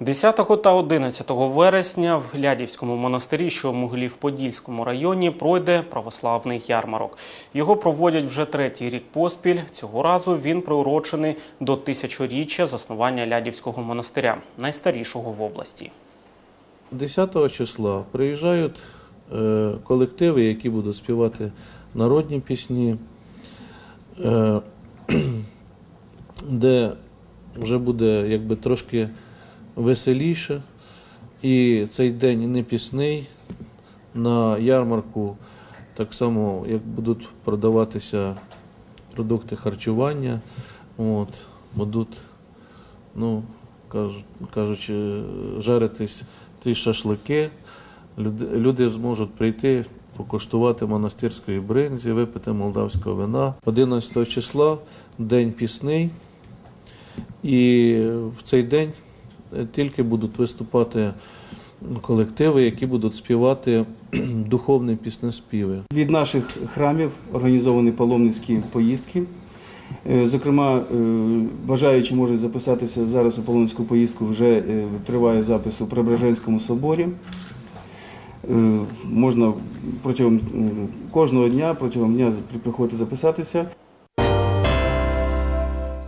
10 та 11 вересня в Лядівському монастирі, що в Могилів-Подільському районі, пройде православний ярмарок. Його проводять вже третій рік поспіль. Цього разу він приурочений до тисячоріччя заснування Лядівського монастиря, найстарішого в області. 10 числа приїжджають е, колективи, які будуть співати народні пісні, е, де вже буде якби трошки веселіше. І цей день не пісний. На ярмарку так само, як будуть продаватися продукти харчування, от, будуть, ну, кажучи, жаритись ті шашлики. Люди, зможуть прийти, покуштувати монастирської бринзі, випити молдавського вина. 11 числа день пісний. І в цей день тільки будуть виступати колективи, які будуть співати духовні піснеспіви. Від наших храмів організовані паломницькі поїздки. Е, Зокрема, е, бажаючі можуть записатися зараз у паломницьку поїздку. Вже е, триває запис у Преображенському соборі. Можна протягом кожного дня, протягом дня приходити записатися.